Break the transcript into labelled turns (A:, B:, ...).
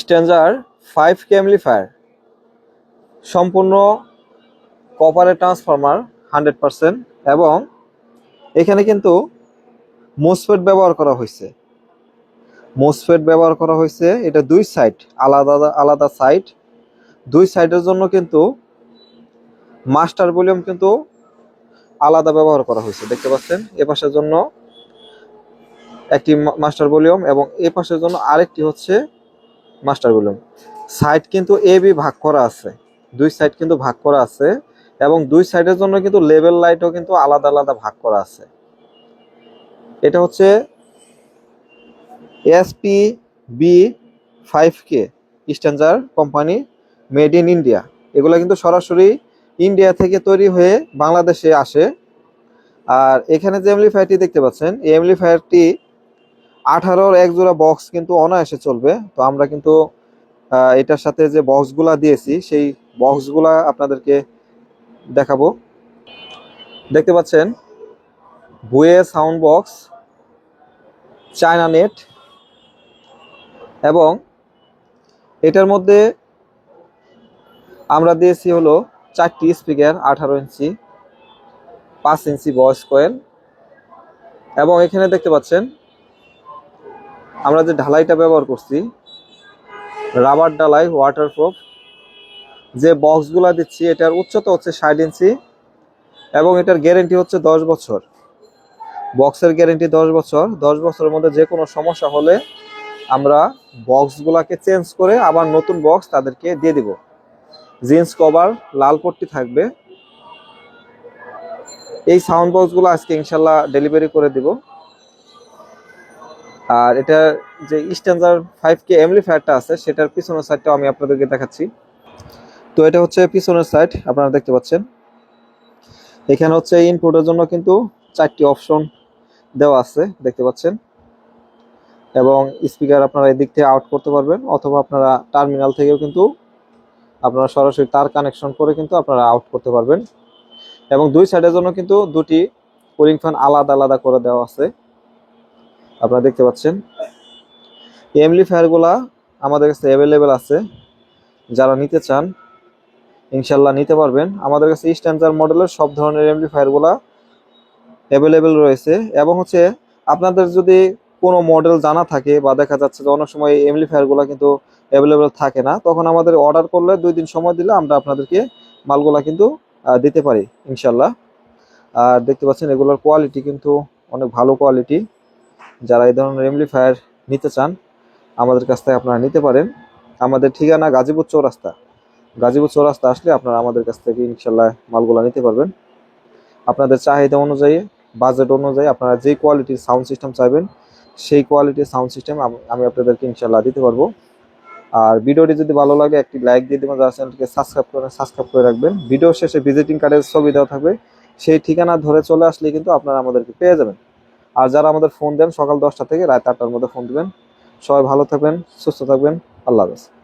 A: স্ট্যান্ডার five কে সম্পূর্ণ কপারের transformer hundred percent এবং এখানে কিন্তু মোসফেট ব্যবহার করা হয়েছে। মোসফেট ব্যবহার করা হয়েছে, এটা দুই সাইড আলাদা আলাদা সাইড দুই সাইডের জন্য কিন্তু মাস্টার ভলিউম কিন্তু আলাদা ব্যবহার করা হয়েছে, দেখতে পাচ্ছেন? এ পাশের জন্য একটি মাস্টার ভলিউম এবং এ পাশের জন্য আরেকটি হচ্ছে মাস্টার ভলিউম সাইড কিন্তু এ বি ভাগ করা আছে। দুই সাইড কিন্তু ভাগ করা আছে এবং দুই সাইডের জন্য কিন্তু লেভেল লাইটও কিন্তু আলাদা আলাদা ভাগ করা আছে। এটা হচ্ছে SP B five K standard company made in India এগুলো কিন্তু সরাসরি ইন্ডিয়া থেকে তৈরি হয়ে বাংলাদেশে আসে। আর এখানে যে এমলিফায়ারটি দেখতে পাচ্ছেন, এই এমলিফায়ারটি আঠারোর এক জোড়া বক্স কিন্তু অনায়াসে চলবে। তো আমরা কিন্তু এটার সাথে যে বক্সগুলা দিয়েছি, সেই বক্সগুলা আপনাদেরকে দেখাবো। দেখতে পাচ্ছেন বুয়ে সাউন্ড বক্স চায়না নেট এবং এটার মধ্যে আমরা দিয়েছি হলো চারটি স্পিকার আঠারো ইঞ্চি, পাঁচ ইঞ্চি ভয়েস কয়েল এবং এখানে দেখতে পাচ্ছেন আমরা যে ঢালাইটা ব্যবহার করছি, রাবার ঢালাই ওয়াটারপ্রুফ যে বক্সগুলো দিচ্ছি, এটার উচ্চতা হচ্ছে ষাট ইঞ্চি এবং এটার গ্যারেন্টি হচ্ছে দশ বছর। বক্সের গ্যারেন্টি দশ বছর। দশ বছরের মধ্যে যে কোনো সমস্যা হলে আমরা বক্সগুলাকে চেঞ্জ করে আবার নতুন বক্স তাদেরকে দিয়ে দিব। জিন্স কভার লাল পট্টি থাকবে। এই সাউন্ড বক্সগুলো আজকে ইনশাল্লাহ ডেলিভারি করে দিব। আর এটা যে স্ট্যান্ডার ফাইভ কে এমলি এমলিফায়ারটা আছে, সেটার পিছনের সাইডটাও আমি আপনাদেরকে দেখাচ্ছি। তো এটা হচ্ছে পিছনের সাইড আপনারা দেখতে পাচ্ছেন। এখানে হচ্ছে ইনপুটের জন্য কিন্তু চারটি অপশন দেওয়া আছে, দেখতে পাচ্ছেন। এবং স্পিকার আপনারা এদিক থেকে আউট করতে পারবেন, অথবা আপনারা টার্মিনাল থেকেও কিন্তু আপনারা সরাসরি তার কানেকশন করে কিন্তু আপনারা আউট করতে পারবেন। এবং দুই সাইডের জন্য কিন্তু দুটি কুলিং ফ্যান আলাদা আলাদা করে দেওয়া আছে। আপনারা দেখতে পাচ্ছেন। এমলি এমলিফায়ারগুলা আমাদের কাছে অ্যাভেলেবেল আছে। যারা নিতে চান ইনশাল্লাহ নিতে পারবেন। আমাদের কাছে স্ট্যান্ডার্ড মডেলের সব ধরনের এমপ্লিফায়ারগুলা অ্যাভেলেবেল রয়েছে। এবং হচ্ছে আপনাদের যদি কোনো মডেল জানা থাকে বা দেখা যাচ্ছে যে অনেক সময় এমপ্লিফায়ারগুলো কিন্তু অ্যাভেলেবেল থাকে না, তখন আমাদের অর্ডার করলে দুই দিন সময় দিলে আমরা আপনাদেরকে মালগুলা কিন্তু দিতে পারি ইনশাল্লাহ আর দেখতে পাচ্ছেন এগুলোর কোয়ালিটি কিন্তু অনেক ভালো কোয়ালিটি যারা এই ধরনের এমপ্লিফায়ার নিতে চান, আমাদের কাছ থেকে আপনারা নিতে পারেন। আমাদের ঠিকানা গাজীপুর চৌরাস্তা। গাজীপুর চৌরাস্তা আসলে আপনারা আমাদের কাছ থেকে ইনশাল্লাহ মালগুলা নিতে পারবেন। আপনাদের চাহিদা অনুযায়ী, বাজেট অনুযায়ী আপনারা যে কোয়ালিটির সাউন্ড সিস্টেম চাইবেন, সেই কোয়ালিটির সাউন্ড সিস্টেম আমি আপনাদেরকে ইনশাল্লাহ দিতে পারব। আর ভিডিওটি যদি ভালো লাগে, একটি লাইক দিয়ে দেবেন, যারা চ্যানেলটিকে সাবস্ক্রাইব করে সাবস্ক্রাইব করে রাখবেন। ভিডিও শেষে ভিজিটিং কার্ডের ছবি দেওয়া থাকবে। সেই ঠিকানা ধরে চলে আসলে কিন্তু আপনারা আমাদেরকে পেয়ে যাবেন। আর যারা আমাদের ফোন দেন সকাল দশটা থেকে রাত আটটার মধ্যে ফোন দেবেন। সবাই ভালো থাকবেন, সুস্থ থাকবেন। আল্লাহ হাফেজ।